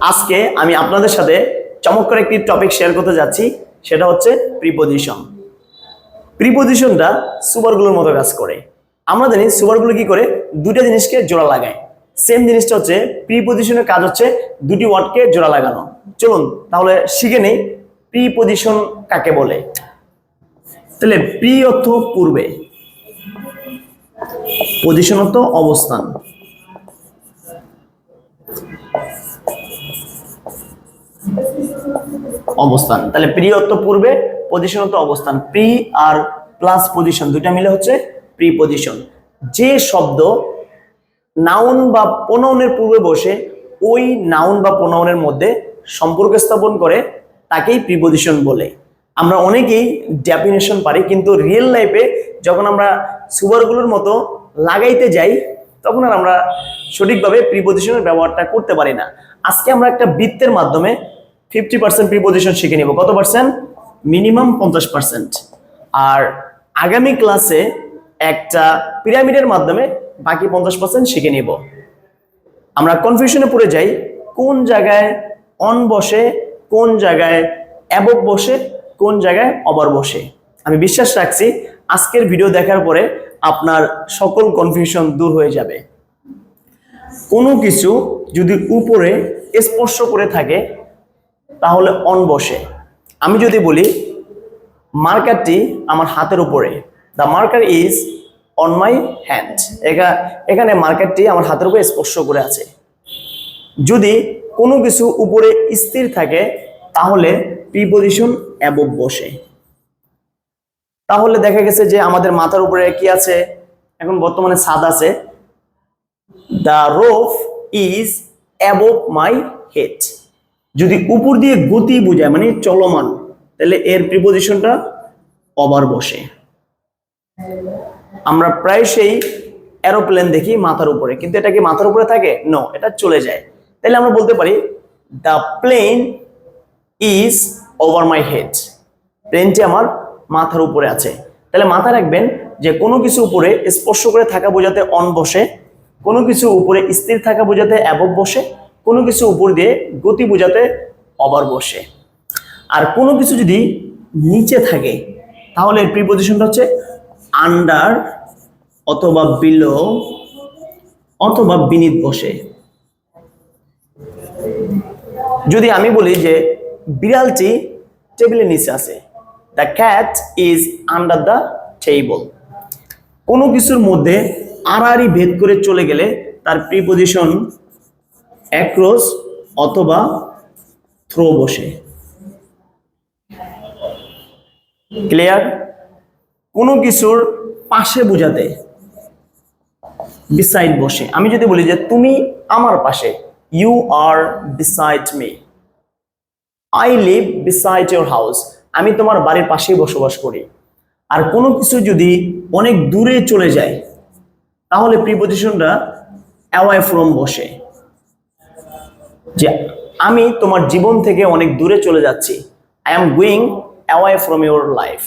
আজকে আমি আপনাদের সাথে চমৎকার একটি টপিক শেয়ার করতে যাচ্ছি, সেটা হচ্ছে প্রিপোজিশন প্রিপোজিশনটা সুপারগুলোর মতো কাজ করে। আমরা জানি সুপারগুলো কি করে? দুটো জিনিসকে জোড়া লাগায়। সেম জিনিসটা হচ্ছে প্রিপোজিশনের কাজ হচ্ছে দুটি ওয়ার্ডকে জোড়া লাগানো। চলুন, তাহলে শিখে নেই প্রিপোজিশন কাকে বলে। তাহলে প্রি অর্থ পূর্বে। পজিশন অর্থ অবস্থান। অবস্থান। তাহলে প্রি অর্থ পূর্বে পজিশন অর্থ অবস্থান। প্রি আর প্লাস পজিশন দুইটা মিলে হচ্ছে প্রি পজিশন যে শব্দ নাউন বা প্রোনাউনের পূর্বে বসে, ওই নাউন বা প্রোনাউনের মধ্যে সম্পর্ক স্থাপন করে, তাকেই প্রিপোজিশন বলে। আমরা অনেকেই ডেফিনেশন পারি, কিন্তু রিয়েল লাইফে যখন আমরা সুপারগুলোর মতো লাগাইতে যাই, তখন আর আমরা সঠিকভাবে প্রিপোজিশনের ব্যবহারটা করতে পারি না। আজকে আমরা একটা বৃত্তের মাধ্যমে ফিফটি পার্সেন্ট প্রিপোজিশন শিখে নিব। কত পার্সেন্ট? মিনিমাম পঞ্চাশ পার্সেন্ট। আর আগামী ক্লাসে একটা পিরামিডের মাধ্যমে বাকি পঞ্চাশ পার্সেন্ট শিখে নিব। আমরা কনফিউশনে পড়ে যাই, কোন জায়গায় অন বসে, কোন জায়গায় অ্যাবক বসে, কোন জায়গায় অবার বসে। আমি বিশ্বাস রাখছি, আজকের ভিডিও দেখার পরে আপনার সকল কনফিউশন দূর হয়ে যাবে। কোনো কিছু যদি উপরে স্পর্শ করে থাকে তাহলে অন বসে। আমি যদি বলি মার্কারটি আমার হাতের উপরে। The marker is on my hand এখানে মার্কারটি আমার হাতের উপরে স্পর্শ করে আছে। যদি কোনো কিছু উপরে স্থির থাকে, তাহলে প্রিপোজিশন অ্যাবভ বসে। তাহলে দেখা গেছে যে আমাদের মাথার উপরে কি আছে? এখন বর্তমানে ছাদ আছে। The roof is above my head যদি উপর দিয়ে গতি বোঝায় মানে চলমান, তাহলে এর প্রিপোজিশনটা অবার বসে। আমরা প্রায় সেই এরোপ্লেন দেখি মাথার উপরে, কিন্তু এটা কি মাথার উপরে থাকে? নো এটা চলে যায়। তাহলে আমরা বলতে পারি the plane is over my head প্লেনটি আমার মাথার উপরে আছে। তাহলে মাথা রাখবেন যে কোনো কিছু উপরে স্পর্শ করে থাকা বোঝাতে অন বসে, কোনো কিছু উপরে স্থির থাকা বোঝাতে অ্যাবভ বসে কোনো কিছু উপর দিয়ে গতি বোঝাতে অবার বসে। আর কোনো কিছু যদি নিচে থাকে, তাহলে এর প্রিপোজিশনটা হচ্ছে আন্ডার অথবা বিলো অথবা বিনিত বসে। যদি আমি বলি যে বিড়ালটি টেবিলের নিচে আছে the cat is under the table কোনো কিছুর মধ্যে আড়াআড়ি ভেদ করে চলে গেলে তার প্রিপোজিশন অ্যাক্রস অথবা থ্রো বসে। ক্লিয়ার? কোনো কিছুর পাশে বোঝাতে বিসাইড বসে। আমি যদি বলি যে তুমি আমার পাশে you are beside me I live beside your house আমি তোমার বাড়ির পাশেই বসবাস করি। আর কোনো কিছু যদি অনেক দূরে চলে যায়, তাহলে প্রিপোজিশনটা অ্যাওয়াই ফ্রম বসে। যে আমি তোমার জীবন থেকে অনেক দূরে চলে যাচ্ছি। I am going away from your life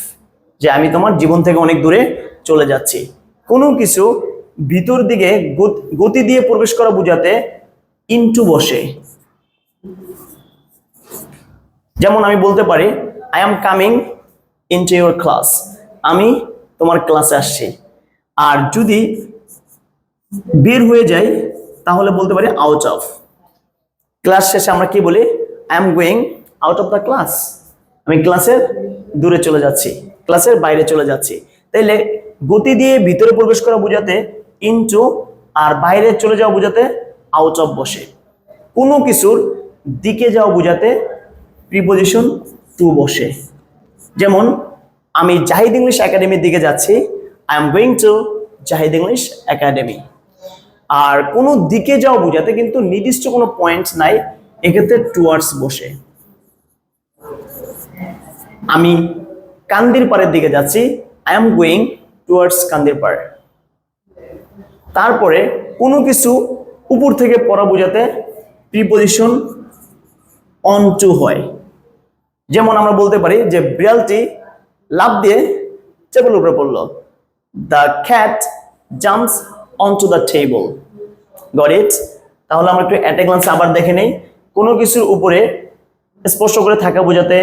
যে আমি তোমার জীবন থেকে অনেক দূরে চলে যাচ্ছি। কোনো কিছু ভিতর দিকে গতি দিয়ে প্রবেশ করা বোঝাতে ইনটু বসে। যেমন আমি বলতে পারি I am coming into your class আমি তোমার ক্লাসে আসছি। আর যদি বের হয়ে যাই, তাহলে বলতে পারি আউট অফ ক্লাস শেষে আমরা কি বলি? I am going out of the class আমি ক্লাসের দূরে চলে যাচ্ছি, ক্লাসের বাইরে চলে যাচ্ছি। তাইলে গতি দিয়ে ভিতরে প্রবেশ করা বোঝাতে ইনটু আর বাইরে চলে যাওয়া বোঝাতে আউট অফ বসে। কোনো কিছুর দিকে যাওয়া বোঝাতে প্রিপোজিশন টু বসে। যেমন, আমি জাহিদ ইংলিশ একাডেমির দিকে যাচ্ছি I am going to Zahid English academy. আর কোনো দিকে যাওয়া বোঝাতে কিন্তু নির্দিষ্ট কোনো পয়েন্ট নাই, এক্ষেত্রে টুয়ার্ডস বসে। আমি কান্দির পাড়ের দিকে যাচ্ছি I am going towards Kandirpar. তারপরে কোনো কিছু উপর থেকে পড়া বোঝাতে প্রিপোজিশন অন টু হয়। যেমন আমরা বলতে পারি যে বিড়ালটি লাভ দিয়ে টেবিল উপরে পড়ল। The cat jumps on to the table got it তাহলে আমরা একটু অ্যাট গ্লান্স আবার দেখে নেই। কোনো কিছুর উপরে স্পর্শ করে থাকা বোঝাতে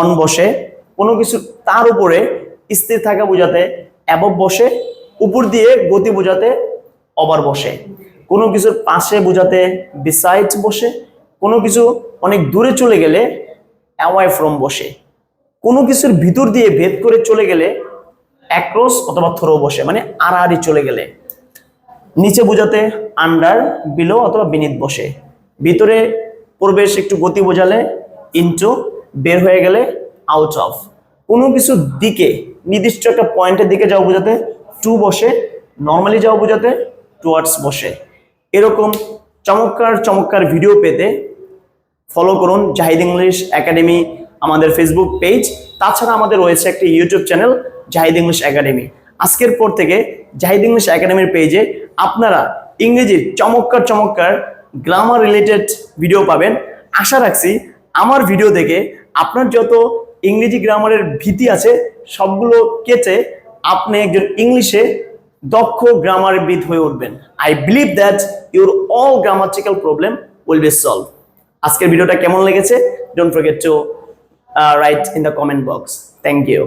অন বসে, কোনো কিছু তার উপরে স্থির থাকা বোঝাতে অ্যাবভ বসে, উপর দিয়ে গতি বোঝাতে ওভার বসে। কোনো কিছুর পাশে বোঝাতে বিসাইড বসে, কোনো কিছু অনেক দূরে চলে গেলে অ্যাওয়াই ফ্রম বসে। কোনো কিছুর ভিতর দিয়ে ভেদ করে চলে গেলে অ্যাক্রস অথবা থ্রো বসে মানে আড়াআড়ি চলে গেলে। নিচে বোঝাতে আন্ডার বিলো অথবা বিনিত বসে। ভিতরে প্রবেশ একটু গতি বোঝালে ইনটু বের হয়ে গেলে আউট অফ কোনো কিছু দিকে, নির্দিষ্ট একটা পয়েন্টের দিকে যাও বোঝাতে টু বসে নর্মালি যাও বোঝাতে টুয়ার্ডস বসে। এরকম চমৎকার চমৎকার ভিডিও পেতে ফলো করুন জাহিদ ইংলিশ একাডেমি, আমাদের ফেসবুক পেজ তাছাড়া আমাদের রয়েছে একটি YouTube channel Zahid English academy. আজকের পর থেকে জাহিদ ইংলিশ একাডেমির পেজে আপনারা ইংরেজির চমৎকার চমৎকার গ্রামার রিলেটেড ভিডিও পাবেন। আশা রাখছি আমার ভিডিও দেখে আপনার যত ইংরেজি গ্রামারের ভীতি আছে, সবগুলো কেটে আপনি একজন ইংলিশে দক্ষ গ্রামারবিদ হয়ে উঠবেন। I believe that your all grammatical problem will be solve আজকের ভিডিওটা কেমন লেগেছে? Don't forget to write in the comment box thank you